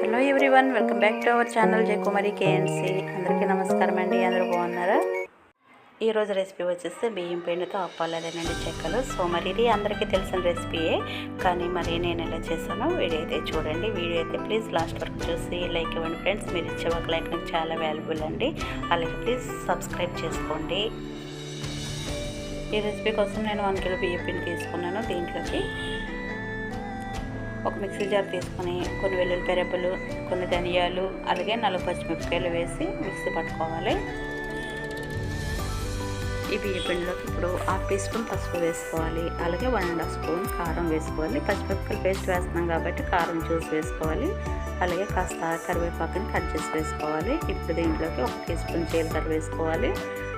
Hello everyone welcome back to our channel Jayakumari KNC అందరికీ నమస్కారం అండి అందరూ బాగున్నారా? ఈరోజు రెసిపీ వచ్చేసి బియ్యం పిండితో అప్పాలదేనండి చెక్కలు. సో మరి ఇది అందరికీ తెలిసిన రెసిపీయే కానీ మరి నేను ఎలా చేశానో వీడియో అయితే చూడండి. వీడియో అయితే ప్లీజ్ లాస్ట్ వరకు చూసి లైక్ ఇవ్వండి ఫ్రెండ్స్ మీరు ఇచ్చే ఒక లైక్ నాకు చాలా వాల్యుబుల్ అండి. అలాగే ప్లీజ్ సబ్స్క్రైబ్ చేసుకోండి. ఈ రెసిపీ కోసం నేను వన్ కిలో బియ్యం పిండి తీసుకున్నాను దీంట్లోకి. ఒక మిక్సీ జార్ తీసుకొని కొన్ని వెల్లుల్లిపాయ రెబ్బలు కొన్ని ధనియాలు అలాగే నలుగు పచ్చిమిరపకాయలు వేసి మిక్సీ పట్టుకోవాలి. ఈ బియ్య పిండిలోకి ఇప్పుడు హాఫ్ టీ స్పూన్ పసుపు వేసుకోవాలి. అలాగే వన్ అండ్ హాఫ్ స్పూన్ కారం వేసుకోవాలి. పచ్చిమిరపకాయలు పేస్ట్ వేస్తున్నాం కాబట్టి కారం జ్యూస్ వేసుకోవాలి. అలాగే కాస్త కరివేపాకుని కట్ చేసి వేసుకోవాలి. ఇప్పుడు దీంట్లోకి ఒక టీ స్పూన్ జీలకర్ర వేసుకోవాలి.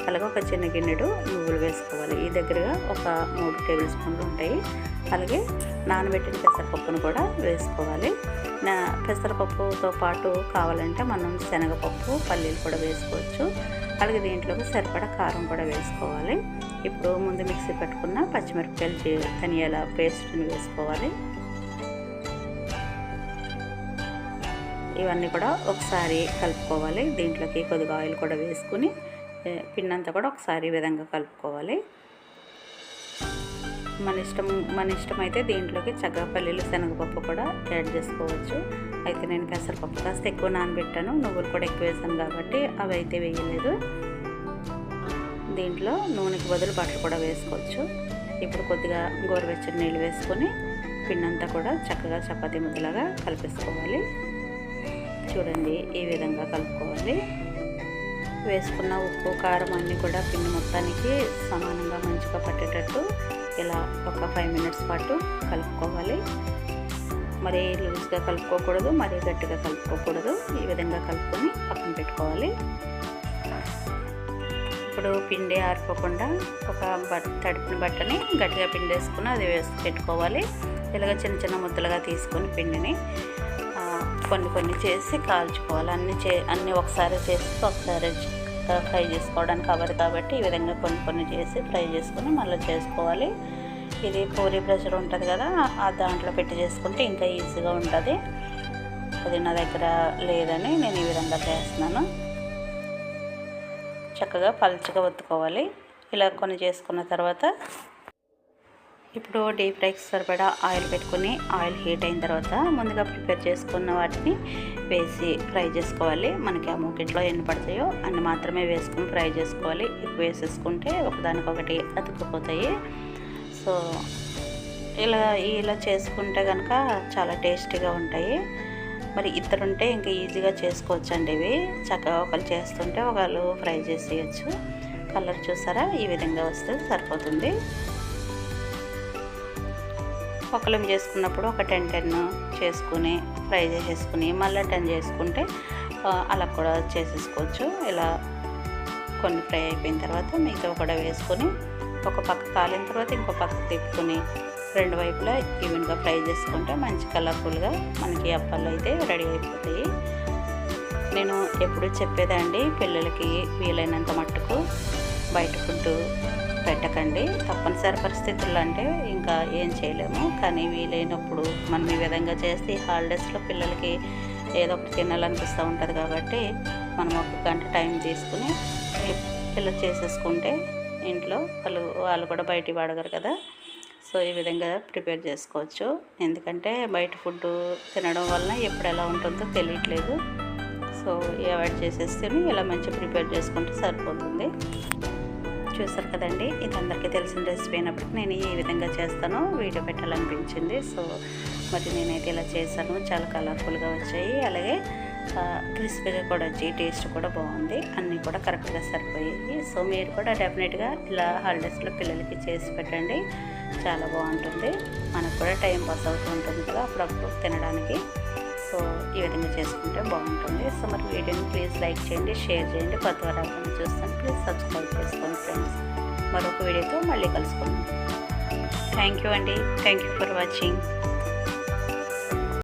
అలాగే ఒక చిన్న గిన్నెడు నువ్వులు వేసుకోవాలి. ఈ దగ్గరగా ఒక మూడు టేబుల్ స్పూన్లు ఉంటాయి. అలాగే నానబెట్టిన పెసరపప్పును కూడా వేసుకోవాలి. నా పెసరపప్పుతో పాటు కావాలంటే మనం శనగపప్పు పల్లీలు కూడా వేసుకోవచ్చు. అలాగే దీంట్లోకి సరిపడా కారం కూడా వేసుకోవాలి. ఇప్పుడు ముందు మిక్సీ పెట్టుకున్న పచ్చిమిరపకాయలు ధనియాల పేస్ట్ని వేసుకోవాలి. ఇవన్నీ కూడా ఒకసారి కలుపుకోవాలి. దీంట్లోకి కొద్దిగా ఆయిల్ కూడా వేసుకుని పిన్నంతా కూడా ఒకసారి ఈ విధంగా కలుపుకోవాలి. మన ఇష్టం మన ఇష్టమైతే దీంట్లోకి చక్కగా పల్లీలు శనగపప్పు కూడా యాడ్ చేసుకోవచ్చు. అయితే నేను పెసరపప్పు కాస్త ఎక్కువ నానబెట్టాను. నువ్వులు కూడా ఎక్కువ వేసాను కాబట్టి అవి అయితే వేయలేదు. దీంట్లో నూనెకి బదులు బట్టలు కూడా వేసుకోవచ్చు. ఇప్పుడు కొద్దిగా గోరువెచ్చని నీళ్ళు వేసుకొని పిండంతా కూడా చక్కగా చపాతి ముద్దలాగా కలిపేసుకోవాలి. చూడండి ఈ విధంగా కలుపుకోవాలి. వేసుకున్న ఉప్పు కారం అన్నీ కూడా పిండి మొత్తానికి సమానంగా మంచిగా పట్టేటట్టు ఇలా ఒక ఫైవ్ మినిట్స్ పాటు కలుపుకోవాలి. మరీ లూజ్గా కలుపుకోకూడదు మరీ గట్టిగా కలుపుకోకూడదు. ఈ విధంగా కలుపుకొని పక్కన పెట్టుకోవాలి. ఇప్పుడు పిండి ఆరిపోకుండా ఒక బట్ట తడిపిన బట్టని గట్టిగా పిండి వేసుకుని అది వేసి పెట్టుకోవాలి. ఇలాగ చిన్న చిన్న ముద్దలుగా తీసుకొని పిండిని కొన్ని కొన్ని చేసి కాల్చుకోవాలి. అన్ని చే అన్నీ ఒకసారి చేసి ఒకసారి ఫ్రై చేసుకోవడానికి కవర్ కాబట్టి ఈ విధంగా కొన్ని కొన్ని చేసి ఫ్రై చేసుకొని మళ్ళీ చేసుకోవాలి. ఇది పూరి ప్రెషర్ ఉంటుంది కదా ఆ దాంట్లో పెట్టి చేసుకుంటే ఇంకా ఈజీగా ఉంటుంది. అది నా దగ్గర లేదని నేను ఈ విధంగా చేస్తున్నాను. చక్కగా పలుచగా ఒత్తుకోవాలి. ఇలా కొన్ని చేసుకున్న తర్వాత ఇప్పుడు డీప్ ఫ్రైకి సరిపడా ఆయిల్ పెట్టుకొని ఆయిల్ హీట్ అయిన తర్వాత ముందుగా ప్రిపేర్ చేసుకున్న వాటిని వేసి ఫ్రై చేసుకోవాలి. మనకి ఆ మూకిట్లో ఎన్ని పడతాయో అన్ని మాత్రమే వేసుకొని ఫ్రై చేసుకోవాలి. ఎక్కువ వేసేసుకుంటే ఒకదానికొకటి అతుక్కుపోతాయి. సో ఇలా ఇలా చేసుకుంటే కనుక చాలా టేస్టీగా ఉంటాయి. మరి ఇద్దరుంటే ఇంకా ఈజీగా చేసుకోవచ్చు అండి ఇవి. చక్కగా ఒకళ్ళు చేస్తుంటే ఒకళ్ళు ఫ్రై చేసేయచ్చు. కలర్ చూసారా? ఈ విధంగా వస్తే సరిపోతుంది. ఒకళ్ళం చేసుకున్నప్పుడు ఒక టెన్ టెన్ చేసుకుని ఫ్రై చేసేసుకుని మళ్ళీ టెన్ చేసుకుంటే అలా కూడా చేసేసుకోవచ్చు. ఇలా కొన్ని ఫ్రై అయిపోయిన తర్వాత మిగతా కూడా వేసుకొని ఒక పక్క కాలిన తర్వాత ఇంకో పక్క తిప్పుకొని రెండు వైపులా ఈవెన్గా ఫ్రై చేసుకుంటే మంచి కలర్ఫుల్గా మనకి అప్పాలు అయితే రెడీ అయిపోతాయి. నేను ఎప్పుడు చెప్పేదండి పిల్లలకి వీలైనంత మట్టుకు బయట ఫుడ్ పెట్టకండి. తప్పనిసరి పరిస్థితుల్లో అంటే ఇంకా ఏం చేయలేము. కానీ వీలైనప్పుడు మనం ఈ విధంగా చేసి హాలిడేస్లో పిల్లలకి ఏదో ఒకటి తినాలనిపిస్తూ ఉంటుంది కాబట్టి మనం ఒక గంట టైం తీసుకుని పిల్లలు చేసేసుకుంటే ఇంట్లో వాళ్ళు వాళ్ళు కూడా బయటికి వాడగరు కదా. సో ఈ విధంగా ప్రిపేర్ చేసుకోవచ్చు. ఎందుకంటే బయట ఫుడ్ తినడం వలన ఎప్పుడు ఎలా ఉంటుందో తెలియట్లేదు. సో అవాయిడ్ చేసేస్తే ఇలా మంచిగా ప్రిపేర్ చేసుకుంటే సరిపోతుంది. చూసారు కదండి. ఇది అందరికీ తెలిసిన రెసిపీ అయినప్పటికీ నేను ఈ విధంగా చేస్తాను. వీడియో పెట్టాలనిపించింది. సో మరి నేనైతే ఇలా చేశాను. చాలా కలర్ఫుల్గా వచ్చాయి. అలాగే క్రిస్పీగా కూడా వచ్చి టేస్ట్ కూడా బాగుంది. అన్నీ కూడా కరెక్ట్గా సరిపోయాయి సో మీరు కూడా డెఫినెట్గా ఇలా హాలిడేస్లో పిల్లలకి చేసి పెట్టండి. చాలా బాగుంటుంది. మనకు కూడా టైం పాస్ అవుతూ ఉంటుంది కదా అప్పుడప్పుడు తినడానికి. సో ఈ విధంగా చేసుకుంటే బాగుంటుంది. సో మరి వీడియోని ప్లీజ్ లైక్ చేయండి షేర్ చేయండి. కొత్త వారు చూస్తాను ప్లీజ్ సబ్స్క్రైబ్ చేసుకోండి ఫ్రెండ్స్. మరొక వీడియోతో మళ్ళీ కలుసుకుందాం. థ్యాంక్ యూ అండి. Thank you for watching.